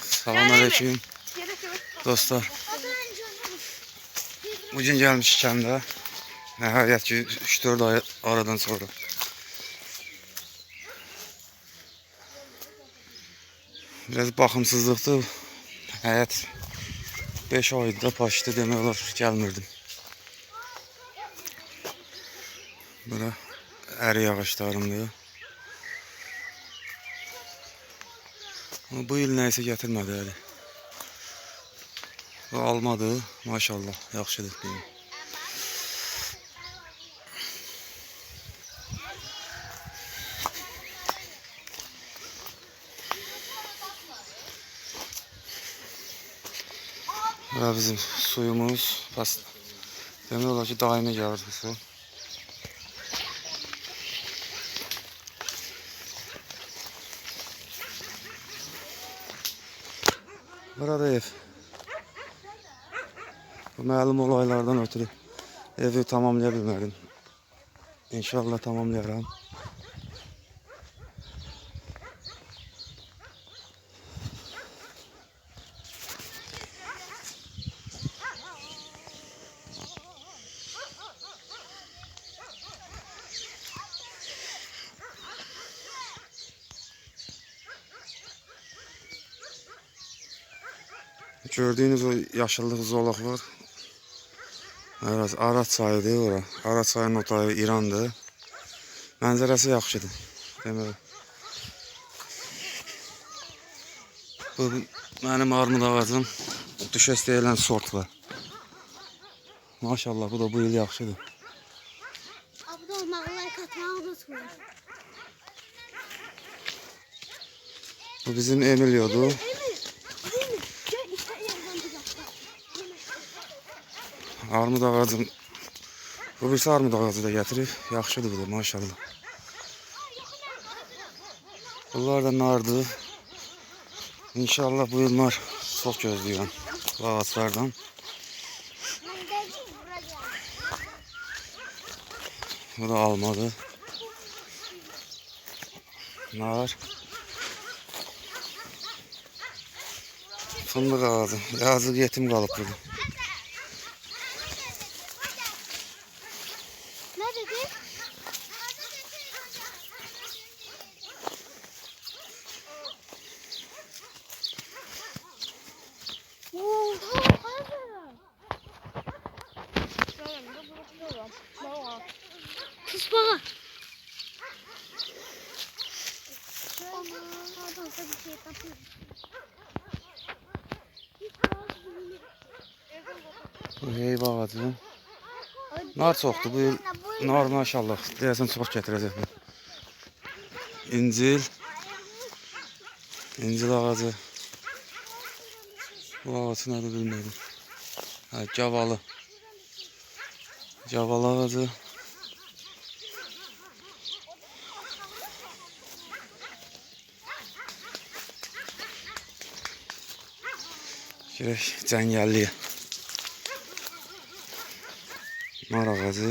Selamünaleyküm dostlar. Bugün gelmiş kəndə. Nəhayət ki 3-4 ay aradan sonra. Biraz baxımsızlıqdır. Həyat 5 ayda paşdı demək olar gəlmirdim. Bura ərik ağaçlarımdır. Ama bu il nəysə gətirmədi hələ. Bu almadı, maşallah, yaxşıdır deyim. Bura bizim suyumuz, demək olar ki, daimi gəlir bu su. Burada ev. Bu məlum olaylardan ötürü evi tamamlaya bilmədim. İnşallah tamamlayaram. Gördüğünüz o yaşıllıq zolaq var. Evet, Arat çayıdır ora. Arat çayının o tayı İrandır. Mənzərəsi yaxşıdır. Demək. Bu mənim armud ağacım. Düşəs deyilən sort var. Maşallah bu da bu il yaxşıdır. Abone olmayı, like atmayı unutmayın. Bu bizim Emilio'dur. Armud ağacım. Bu birisi armud ağacı da gətirib. Yaxşıdır bu da maşallah. Bunlar da nardır. İnşallah bu il nar çox gözləyirəm bu ağaclardan. Bu da almadı. Nar. Fındıq ağacı. Yazıq yetim qalıb burada. Kız bana. Bu heyv ağacı. Nar çoxdur. Bu il nar maşallah. Deyəsən çox gətirəcək. İncil. İncil ağacı. Bu ağacı nədir bilmirəm. Hə, gavalı. Gavalı ağacı. Girək cəngəlliyə. Nar ağacı.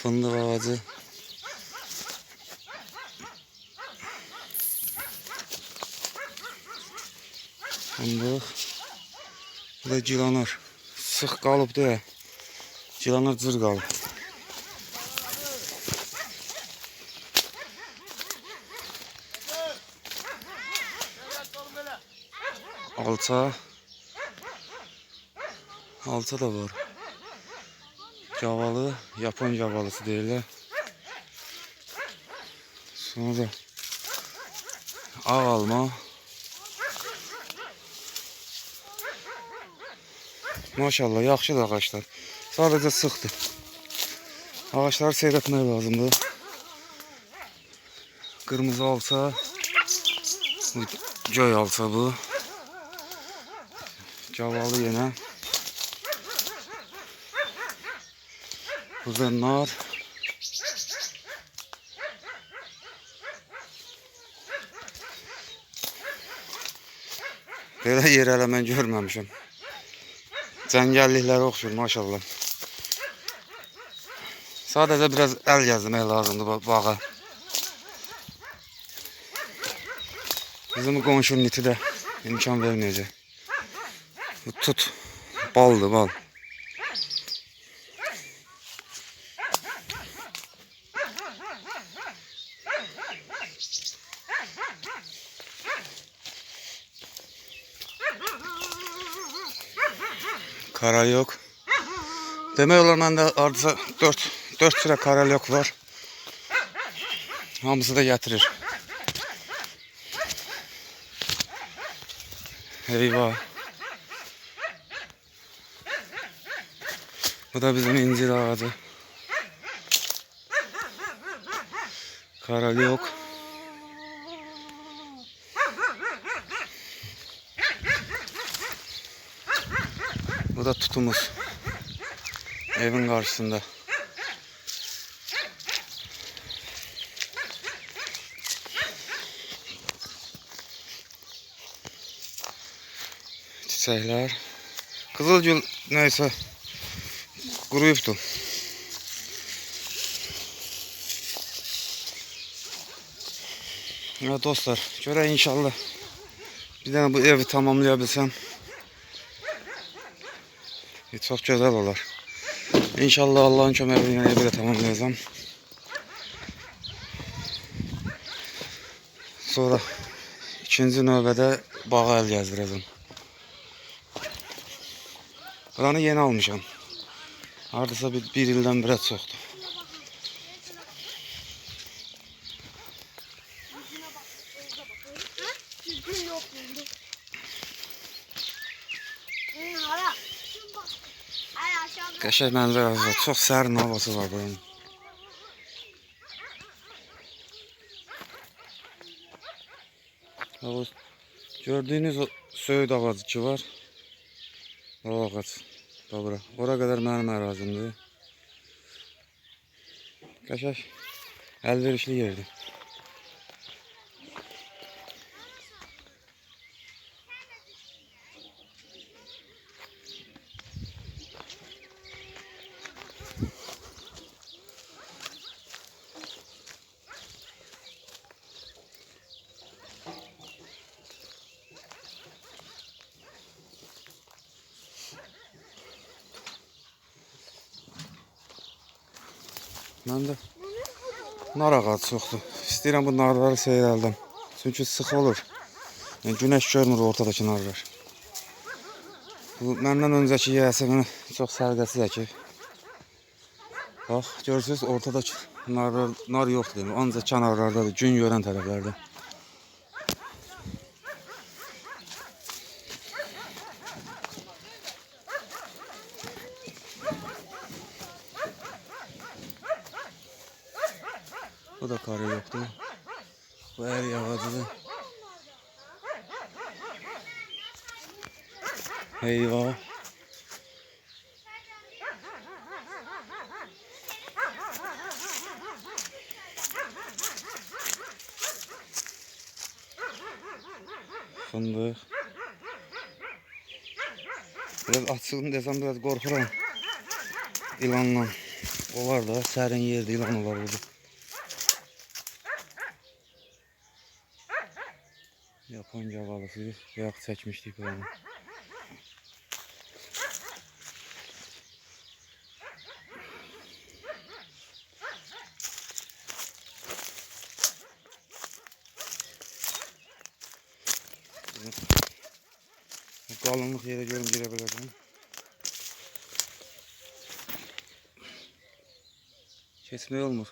Fındık ağacı. Fındık. Bu da gilanar. Sıx qalıb deyə. Gilanar cır qalıb. Alça. Alça da var. Cavalı, Yapon cavalısı deyirlər. Sonra ağ alma. Maşallah, yaxşıdır ağaçlar. Sadəcə sıxdır. Ağaçları seyretmək lazımdır. Qırmızı alça, bu göy alça bu. Cavalı yenə. Burada nar. Belə yer hələ mən görməmişəm. Cəngəlliklərə oxşur maşallah. Sadəcə biraz əl gəzdirmək lazımdır bağa. Bizim qonşunun iti də imkan verməyəcək. Bu tut. Baldır, bal. Karal yok. Olar məndə hardasa 4 4 sıra karal yok var. Hamısı da gətirir. Eyvah. Bu da bizim incir ağacı. Karal yok. Bu da tutumuz. Evin karşısında. Çiçekler. Kızılgül neyse kuruyuptu. Ya dostlar, göre inşallah bir tane bu evi tamamlayabilsem çok güzel olur. İnşallah Allah'ın ilə evi də tamamlayacağım. Sonra ikinci növbədə bağa əl gəzdirəcəm. Buranı yeni almışam. Hardasa bir, bir ildən biraz çoxdur. Düzgün Qəşəng mənzərəsi var. Çox sərin havası var buranın. O gördüğünüz o söğüt ağacı var. O ağac. Dobra. Ora qədər mənim ərazimdir. Qəşəng əlverişli yerdir. Məndə nar ağacı çoxdur. İstəyirəm bu narları seyrəldim. Çünki sıx olur. Yəni günəş görmür ortadakı narlar. Bu məndən öncəki yiyəsi məni çox sərgəsiz əkib. Bax, görürsüz ortadakı narlar, nar yoxdur demək. Ancaq kənarlardadır, gün görən tərəflərdə. Bu da karı yoktu. Bu her yağacadı. Eyvah. Fındık. Biraz açığını desem biraz korkuram. İlanla. O var da serin yerde ilan var burada. Japonca balısı yak çekmiştik onu. Bu Kalınlık yere görün girebilirim. Kesme olmur.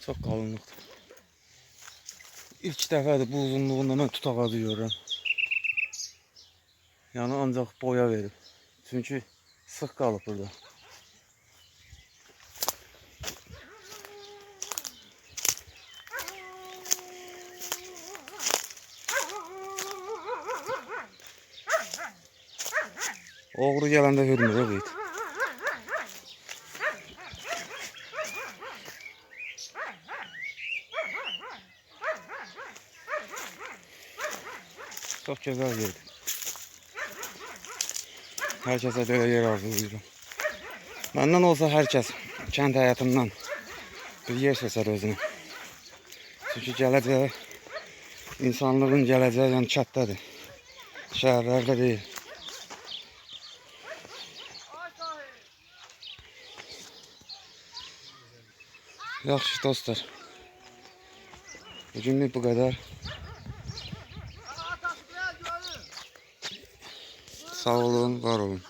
Çok kalınlıktır. İlk dəfədir bu uzunluğunda mən tut ağacı görürəm. Yəni ancaq boya verib. Çünki sıx qalıb burada. Oğru gələndə hürmür o qeyd. Çok güzel yerdi. Herkese böyle yer arzulayıram. Benden olsa herkes kənd həyatından bir yer seçər özünə. Çünki gələcəyi insanlığın gələcəyi yəni kətdədir. Şəhərlərdə deyil. Yaxşı dostlar. Bugünlük bu qədər. Sağ olun, var olun.